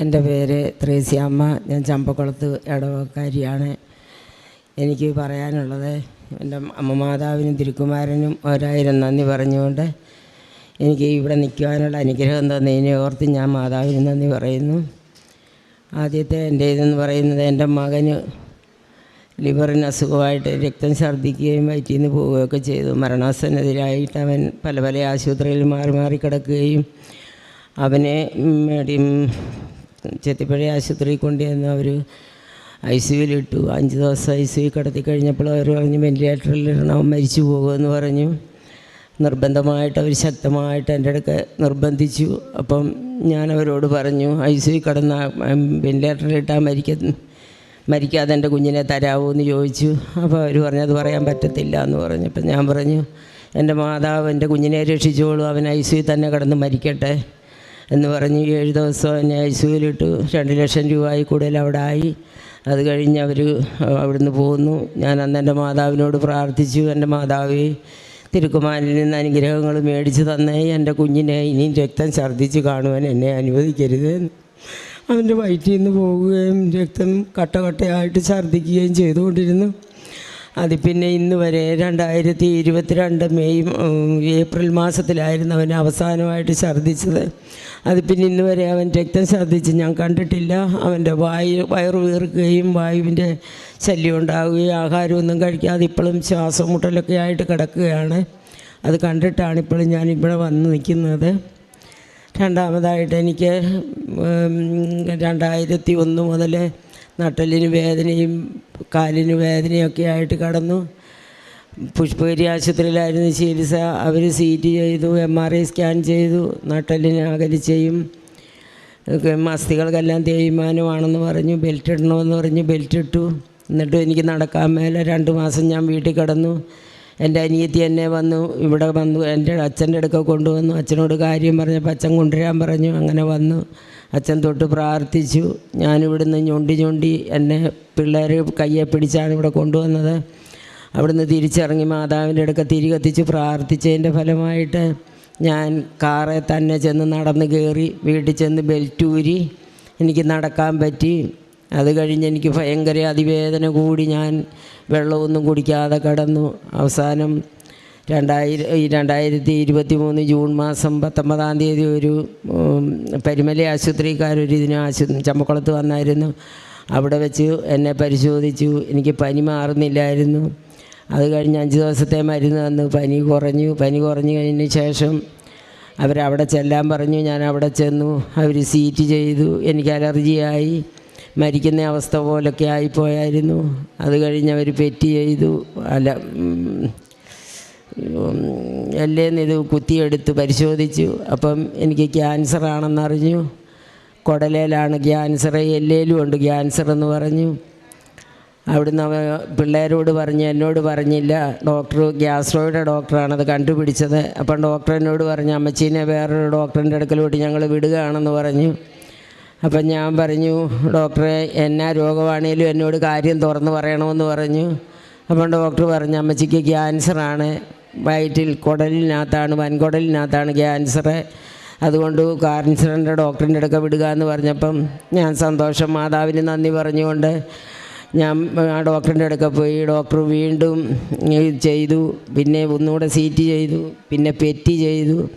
എന്റെ പേര് ത്രേസ്യാമ്മ ഞാൻ ചമ്പക്കുളത്ത് ഇടവക്കാരിയാണ്. എനിക്ക് പറയാനുള്ളത് എന്റെ അമ്മ മാതാവിനും തിരുക്കുമാരനും ഒരായിരം നന്ദി പറഞ്ഞുകൊണ്ട് എനിക്ക് ഇവിടെ നിൽക്കുവാനുള്ള അനുഗ്രഹം തന്നതിനെ ഓർത്ത് ഞാൻ മാതാവിന് നന്ദി പറയുന്നു. ആദ്യത്തെ എന്റെ ഇതെന്ന് പറയുന്നത് എന്റെ മകന് ലിവറിന് അസുഖമായിട്ട് രക്തം ഛർദ്ദിക്കുകയും വയറ്റിൽ നിന്ന് പോവുകയൊക്കെ ചെയ്തു. മരണാസന്നതിരായിട്ട് അവൻ പല പല ആശുപത്രിയിൽ മാറി മാറി കിടക്കുകയും അവനെ മേടി ചെത്തിപ്പഴ ആശുപത്രിയിൽ കൊണ്ടുവന്ന് അവർ ഐ സിയുവിലിട്ടു അഞ്ച് ദിവസം ഐ സി കിടത്തി കഴിഞ്ഞപ്പോൾ അവർ പറഞ്ഞു ഇടണം മരിച്ചു പോകുമെന്ന് പറഞ്ഞു. നിർബന്ധമായിട്ട് അവർ ശക്തമായിട്ട് എന്റെ അടുക്ക നിർബന്ധിച്ചു. അപ്പം ഞാൻ അവരോട് പറഞ്ഞു ഐ സി കിടന്ന വെന്റിലേറ്ററിലിട്ടാൽ മരിക്ക മരിക്കാതെ എന്റെ കുഞ്ഞിനെ തരാമോ എന്ന് ചോദിച്ചു. അപ്പോൾ അവർ പറഞ്ഞു അത് പറയാൻ പറ്റത്തില്ല എന്ന് പറഞ്ഞു. അപ്പം ഞാൻ പറഞ്ഞു എന്റെ മാതാവ് എന്റെ കുഞ്ഞിനെ രക്ഷിച്ചോളൂ അവൻ ഐ സിയു തന്നെ കിടന്ന് മരിക്കട്ടെ എന്ന് പറഞ്ഞ് ഏഴ് ദിവസം എന്നെ ഐ സിയിലിട്ടു രണ്ട് ലക്ഷം രൂപയിൽ കൂടുതൽ അവിടെ ആയി അത് കഴിഞ്ഞ് അവർ അവിടുന്ന് പോകുന്നു ഞാൻ അന്ന് എന്റെ മാതാവിനോട് പ്രാർത്ഥിച്ചു. എന്റെ മാതാവേ തിരുക്കുമാരിൽ നിന്ന് അനുഗ്രഹങ്ങൾ മേടിച്ച് തന്നേ. എന്റെ കുഞ്ഞിനെ ഇനിയും രക്തം ഛർദ്ദിച്ച് കാണുവാൻ എന്നെ അനുവദിക്കരുത്. അവന്റെ വയറ്റിൽ നിന്ന് പോവുകയും രക്തം കട്ടകട്ടയായിട്ട് ഛർദ്ദിക്കുകയും ചെയ്തുകൊണ്ടിരുന്നു. അത് പിന്നെ ഇന്ന് വരെ രണ്ടായിരത്തി ഇരുപത്തിരണ്ട് മെയ് ഏപ്രിൽ മാസത്തിലായിരുന്നു അവൻ അവസാനമായിട്ട് ഛർദ്ദിച്ചത്. അത് പിന്നെ ഇന്ന് വരെ അവൻ രക്തം ഛർദ്ദിച്ച് ഞാൻ കണ്ടിട്ടില്ല. അവന്റെ വായു വയറു വീർക്കുകയും വായുവിന്റെ ശല്യം ഉണ്ടാവുകയും ആഹാരമൊന്നും കഴിക്കാതെ ഇപ്പോഴും ശ്വാസം മുട്ടലൊക്കെ ആയിട്ട് കിടക്കുകയാണ്. അത് കണ്ടിട്ടാണ് ഇപ്പോഴും ഞാൻ ഇവിടെ വന്ന് നിൽക്കുന്നത്. രണ്ടാമതായിട്ട് എനിക്ക് രണ്ടായിരത്തി ഒന്ന് മുതൽ നട്ടലിന് വേദനയും കാലിന് വേദനയൊക്കെ ആയിട്ട് കടന്നു. പുഷ്പഗിരി ആശുപത്രിയിലായിരുന്നു ചികിത്സ. അവർ സി ടി ചെയ്തു എം ആർ ഐ സ്കാൻ ചെയ്തു നട്ടലിന് അകലിച്ചയും അസ്ഥികൾക്കെല്ലാം തേയ്മാനമാണെന്ന് പറഞ്ഞു ബെൽറ്റ് ഇടണമെന്ന് പറഞ്ഞ് ബെൽറ്റ് ഇട്ടു. എന്നിട്ട് എനിക്ക് നടക്കാൻ മേലെ രണ്ട് മാസം ഞാൻ വീട്ടിൽ കിടന്നു. എന്റെ അനിയത്തി എന്നെ വന്നു ഇവിടെ വന്നു എന്റെ അച്ഛന്റെ അടുക്ക കൊണ്ടുവന്നു. അച്ഛനോട് കാര്യം പറഞ്ഞപ്പോൾ അച്ഛൻ കൊണ്ടുവരാൻ പറഞ്ഞു അങ്ങനെ വന്നു. അച്ഛൻ തൊട്ട് പ്രാർത്ഥിച്ചു. ഞാനിവിടുന്ന് ഞൊണ്ടി ഞൊണ്ടി എന്നെ പിള്ളേർ കയ്യെ പിടിച്ചാണ് ഇവിടെ കൊണ്ടുവന്നത്. അവിടുന്ന് തിരിച്ചിറങ്ങി മാതാവിന്റെ അടുക്ക തിരി കത്തിച്ച് പ്രാർത്ഥിച്ചതിന്റെ ഫലമായിട്ട് ഞാൻ കാറെ തന്നെ ചെന്ന് നടന്ന് കയറി വീട്ടിൽ ചെന്ന് ബെൽറ്റ് ഊരി എനിക്ക് നടക്കാൻ പറ്റി. അത് കഴിഞ്ഞ് എനിക്ക് ഭയങ്കര അതിവേദന കൂടി ഞാൻ വെള്ളമൊന്നും കുടിക്കാതെ കിടന്നു. അവസാനം രണ്ടായിരം രണ്ടായിരത്തി ഇരുപത്തി മൂന്ന് ജൂൺ മാസം പത്തൊമ്പതാം തീയതി ഒരു പരിമല ആശുപത്രിക്കാരൊരു ഇതിന് ആശു ചമ്പക്കുളത്ത് വന്നായിരുന്നു. അവിടെ വെച്ച് എന്നെ പരിശോധിച്ചു. എനിക്ക് പനി മാറുന്നില്ലായിരുന്നു. അത് കഴിഞ്ഞ് അഞ്ച് ദിവസത്തെ മരുന്ന് തന്നു. പനി കുറഞ്ഞു. പനി കുറഞ്ഞു കഴിഞ്ഞ ശേഷം അവരവിടെ ചെല്ലാൻ പറഞ്ഞു. ഞാൻ അവിടെ ചെന്നു. അവർ സീറ്റ് ചെയ്തു. എനിക്ക് അലർജിയായി. മരിക്കുന്ന അവസ്ഥ പോലൊക്കെ ആയിപ്പോയായിരുന്നു. അത് കഴിഞ്ഞ് അവർ പെറ്റി ചെയ്തു. അല്ല എല്ലേന്ന് ഇത് കുത്തിയെടുത്ത് പരിശോധിച്ചു. അപ്പം എനിക്ക് ക്യാൻസർ ആണെന്നറിഞ്ഞു. കുടലേലാണ് ക്യാൻസർ എല്ലേലും ഉണ്ട് ക്യാൻസർ എന്ന് പറഞ്ഞു. അവിടുന്ന് അവ പിള്ളേരോട് പറഞ്ഞു എന്നോട് പറഞ്ഞില്ല. ഡോക്ടർ ഗ്യാസ്ട്രോയുടെ ഡോക്ടറാണത് കണ്ടുപിടിച്ചത്. അപ്പം ഡോക്ടർ എന്നോട് പറഞ്ഞു അമ്മച്ചീനെ വേറൊരു ഡോക്ടറിന്റെ അടുക്കലോട്ട് ഞങ്ങൾ വിടുകയാണെന്ന് പറഞ്ഞു. അപ്പം ഞാൻ പറഞ്ഞു ഡോക്ടറെ എന്നാ രോഗമാണേലും എന്നോട് കാര്യം തുറന്ന് പറയണമെന്ന് പറഞ്ഞു. അപ്പം ഡോക്ടർ പറഞ്ഞു അമ്മച്ചിക്ക് ക്യാൻസറാണ്. വയറ്റിൽ കുടലിനകത്താണ് വൻകുടലിനകത്താണ് ക്യാൻസർ അതുകൊണ്ട് കാൻസറിന്റെ ഡോക്ടറിന്റെ അടുക്ക വിടുക എന്ന് പറഞ്ഞപ്പം ഞാൻ സന്തോഷം മാതാവിന് നന്ദി പറഞ്ഞുകൊണ്ട് ഞാൻ ആ ഡോക്ടറിന്റെ അടുക്ക പോയി. ഡോക്ടർ വീണ്ടും ചെയ്തു. പിന്നെ ഒന്നുകൂടെ സീറ്റ് ചെയ്തു. പിന്നെ പെറ്റി ചെയ്തു.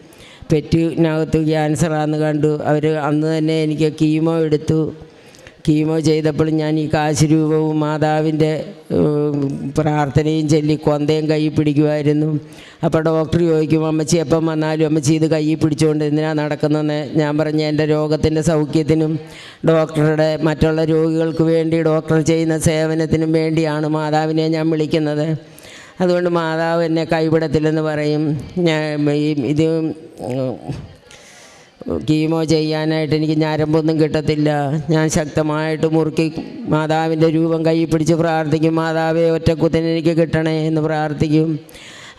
പെറ്റിനകത്ത് ക്യാൻസറാന്ന് കണ്ടു. അവർ അന്ന് തന്നെ എനിക്ക് കീമോ എടുത്തു. കീമോ ചെയ്തപ്പോൾ ഞാൻ ഈ കാശ് രൂപവും മാതാവിന്റെ പ്രാർത്ഥനയും ചൊല്ലി കൊന്തയും കൈ പിടിക്കുമായിരുന്നു. അപ്പോൾ ഡോക്ടർ ചോദിക്കും അമ്മച്ചി എപ്പം വന്നാലും അമ്മച്ചി ഇത് കൈ പിടിച്ചുകൊണ്ട് എന്തിനാണ് നടക്കുന്നതെന്ന്? ഞാൻ പറഞ്ഞ എന്റെ രോഗത്തിന്റെ സൗഖ്യത്തിനും ഡോക്ടറുടെ മറ്റുള്ള രോഗികൾക്ക് വേണ്ടി ഡോക്ടർ ചെയ്യുന്ന സേവനത്തിനും വേണ്ടിയാണ് മാതാവിനെ ഞാൻ വിളിക്കുന്നത്. അതുകൊണ്ട് മാതാവ് എന്നെ കൈവിടത്തില്ലെന്ന് പറയും. ഞാൻ ഇത് കീമോ ചെയ്യാനായിട്ട് എനിക്ക് ഞരമ്പൊന്നും കിട്ടത്തില്ല. ഞാൻ ശക്തമായിട്ട് മുറുക്കി മാതാവിന്റെ രൂപം കൈ പിടിച്ച് പ്രാർത്ഥിക്കും മാതാവെ ഒറ്റക്കുത്തിന് എനിക്ക് കിട്ടണേ എന്ന് പ്രാർത്ഥിക്കും.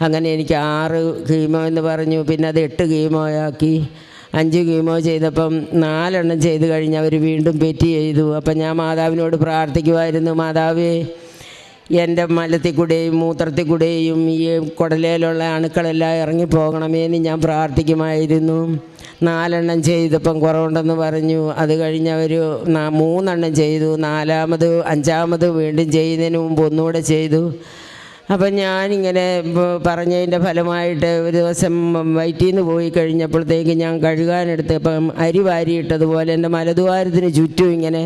അങ്ങനെ എനിക്ക് ആറ് കീമോ എന്ന് പറഞ്ഞു. പിന്നെ അത് എട്ട് കീമോയാക്കി. അഞ്ച് കീമോ ചെയ്തപ്പം നാലെണ്ണം ചെയ്ത് കഴിഞ്ഞ് അവർ വീണ്ടും പെറ്റി ചെയ്തു. അപ്പം ഞാൻ മാതാവിനോട് പ്രാർത്ഥിക്കുമായിരുന്നു മാതാവേ എന്റെ മലത്തിൽ കൂടെയും മൂത്രത്തിൽ കൂടെയും ഈ കുടലയിലുള്ള അണുക്കളെല്ലാം ഇറങ്ങിപ്പോകണമേ എന്ന് ഞാൻ പ്രാർത്ഥിക്കുമായിരുന്നു. നാലെണ്ണം ചെയ്തപ്പം കുറവുണ്ടെന്ന് പറഞ്ഞു. അത് കഴിഞ്ഞ് അവർ മൂന്നെണ്ണം ചെയ്തു. നാലാമത് അഞ്ചാമത് വീണ്ടും ചെയ്യുന്നതിന് മുമ്പ് ഒന്നുകൂടെ ചെയ്തു. അപ്പം ഞാനിങ്ങനെ പറഞ്ഞതിന്റെ ഫലമായിട്ട് ഒരു ദിവസം വയറ്റിൽ നിന്ന് പോയി കഴിഞ്ഞപ്പോഴത്തേക്ക് ഞാൻ കഴുകാനെടുത്ത് അപ്പം അരി വാരിയിട്ടതുപോലെ എന്റെ മലദ്വാരത്തിന് ചുറ്റും ഇങ്ങനെ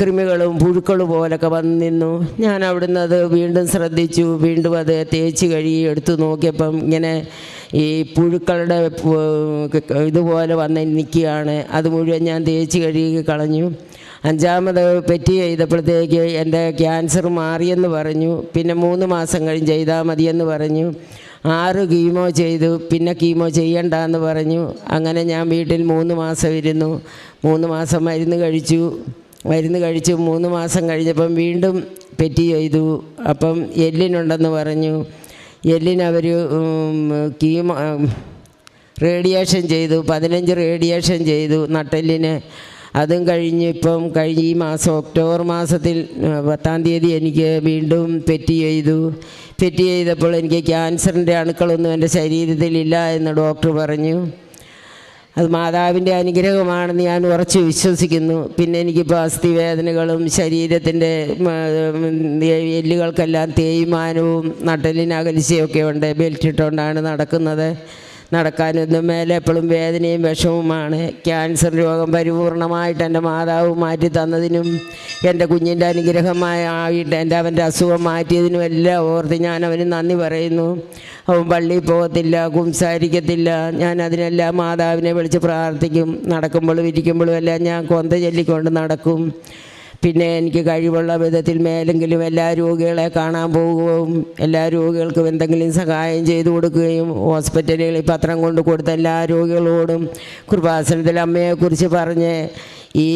കൃമികളും പുഴുക്കളും പോലൊക്കെ വന്ന് നിന്നു ഞാൻ അവിടുന്ന് അത് വീണ്ടും ശ്രദ്ധിച്ചു. വീണ്ടും അത് തേച്ച് കഴുകി എടുത്തു നോക്കിയപ്പം ഇങ്ങനെ ഈ പുഴുക്കളുടെ ഇതുപോലെ വന്ന് നിൽക്കുകയാണ്. അത് മുഴുവൻ ഞാൻ തേച്ച് കഴുകി കളഞ്ഞു. അഞ്ചാമത് പെറ്റി ചെയ്തപ്പോഴത്തേക്ക് എന്റെ ക്യാൻസർ മാറിയെന്ന് പറഞ്ഞു. പിന്നെ മൂന്ന് മാസം കഴിഞ്ഞ് ചെയ്താൽ മതിയെന്ന് പറഞ്ഞു. ആറ് കീമോ ചെയ്തു. പിന്നെ കീമോ ചെയ്യണ്ട എന്ന് പറഞ്ഞു. അങ്ങനെ ഞാൻ വീട്ടിൽ മൂന്ന് മാസം ഇരുന്നു. മൂന്ന് മാസം മരുന്ന് കഴിച്ചു. മരുന്ന് കഴിച്ച്. മൂന്ന് മാസം കഴിഞ്ഞപ്പം വീണ്ടും പെറ്റി ചെയ്തു. അപ്പം എല്ലിനുണ്ടെന്ന് പറഞ്ഞു. എല്ലിനവർ കീമ റേഡിയേഷൻ ചെയ്തു. പതിനഞ്ച് റേഡിയേഷൻ ചെയ്തു നട്ടെല്ലിന്. അതും കഴിഞ്ഞ് ഇപ്പം കഴിഞ്ഞ ഈ മാസം ഒക്ടോബർ മാസത്തിൽ പത്താം തീയതി എനിക്ക് വീണ്ടും പെറ്റി ചെയ്തു. പെറ്റി ചെയ്തപ്പോൾ എനിക്ക് ക്യാൻസറിന്റെ അണുക്കളൊന്നും എന്റെ ശരീരത്തിലില്ല എന്ന് ഡോക്ടർ പറഞ്ഞു. അത് മാതാവിന്റെ അനുഗ്രഹമാണെന്ന് ഞാൻ ഉറച്ചു വിശ്വസിക്കുന്നു. പിന്നെ എനിക്കിപ്പോൾ അസ്ഥിവേദനകളും ശരീരത്തിന്റെ എല്ലുകൾക്കെല്ലാം തേയ്മാനവും നട്ടലിനകലിശയൊക്കെ ഉണ്ട് ബെൽറ്റ് ഇട്ടുകൊണ്ടാണ് നടക്കുന്നത്. നടക്കാനൊന്നും മേലെ എപ്പോഴും വേദനയും വിഷവുമാണ് ക്യാൻസർ രോഗം പരിപൂർണമായിട്ട് എന്റെ മാതാവ് മാറ്റി തന്നതിനും എന്റെ കുഞ്ഞിന്റെ അനുഗ്രഹമായ ആയിട്ട് എന്റെ അവന്റെ അസുഖം മാറ്റിയതിനും എല്ലാം ഓർത്ത് ഞാൻ അവന് നന്ദി പറയുന്നു. അവൻ പള്ളിയിൽ പോകത്തില്ല കുംസാരിക്കത്തില്ല ഞാൻ അതിനെല്ലാം മാതാവിനെ വിളിച്ച് പ്രാർത്ഥിക്കും. നടക്കുമ്പോഴും ഇരിക്കുമ്പോഴും എല്ലാം ഞാൻ കൊന്ത ചൊല്ലിക്കൊണ്ട് നടക്കും. പിന്നെ എനിക്ക് കഴിവുള്ള വിധത്തിൽ മേലെങ്കിലും എല്ലാ രോഗികളെ കാണാൻ പോകുകയും എല്ലാ രോഗികൾക്കും എന്തെങ്കിലും സഹായം ചെയ്തു കൊടുക്കുകയും ഹോസ്പിറ്റലുകളിൽ പത്രം കൊണ്ട് കൊടുത്ത എല്ലാ രോഗികളോടും കൃപാസനത്തിൽ അമ്മയെക്കുറിച്ച് പറഞ്ഞ് ഈ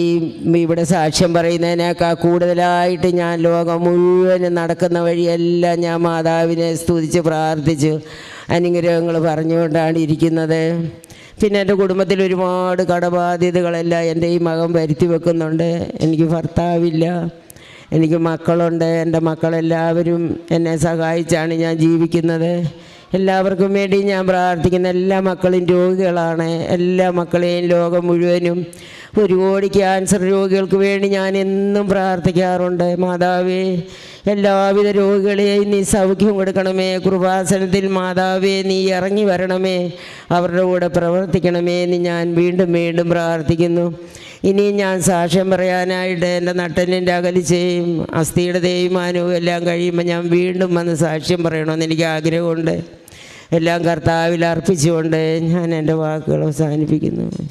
ഇവിടെ സാക്ഷ്യം പറയുന്നതിനേക്കാൾ കൂടുതലായിട്ട് ഞാൻ ലോകം മുഴുവനും നടക്കുന്ന വഴിയെല്ലാം ഞാൻ മാതാവിനെ സ്തുതിച്ച് പ്രാർത്ഥിച്ച് അനുഗ്രഹങ്ങൾ പറഞ്ഞുകൊണ്ടാണ് ഇരിക്കുന്നത്. പിന്നെ എന്റെ കുടുംബത്തിൽ ഒരുപാട് കടബാധ്യതകളെല്ലാം എന്റെ ഈ മകൻ വരുത്തി വെക്കുന്നുണ്ട്. എനിക്ക് ഭർത്താവില്ല എനിക്ക് മക്കളുണ്ട്. എന്റെ മക്കളെല്ലാവരും എന്നെ സഹായിച്ചാണ് ഞാൻ ജീവിക്കുന്നത്. എല്ലാവർക്കും വേണ്ടി ഞാൻ പ്രാർത്ഥിക്കുന്ന എല്ലാ മക്കളും രോഗികളാണ്. എല്ലാ മക്കളെയും ലോകം മുഴുവനും ഒരു കോടി ക്യാൻസർ രോഗികൾക്ക് വേണ്ടി ഞാൻ എന്നും പ്രാർത്ഥിക്കാറുണ്ട്. മാതാവേ എല്ലാവിധ രോഗികളെയും നീ സൗഖ്യം കൊടുക്കണമേ. കൃപാസനത്തിൽ മാതാവേ നീ ഇറങ്ങി വരണമേ. അവരുടെ കൂടെ പ്രവർത്തിക്കണമേ എന്ന് ഞാൻ വീണ്ടും വീണ്ടും പ്രാർത്ഥിക്കുന്നു. ഇനിയും ഞാൻ സാക്ഷ്യം പറയാനായിട്ട് എന്റെ നട്ടലിന്റെ അകലിച്ചയും അസ്ഥിയുടെ തേയ്മാനവും എല്ലാം കഴിയുമ്പോൾ ഞാൻ വീണ്ടും വന്ന് സാക്ഷ്യം പറയണമെന്ന് എനിക്ക് ആഗ്രഹമുണ്ട്. എല്ലാം കർത്താവിൽ അർപ്പിച്ചുകൊണ്ട് ഞാൻ എന്റെ വാക്കുകൾ അവസാനിപ്പിക്കുന്നു.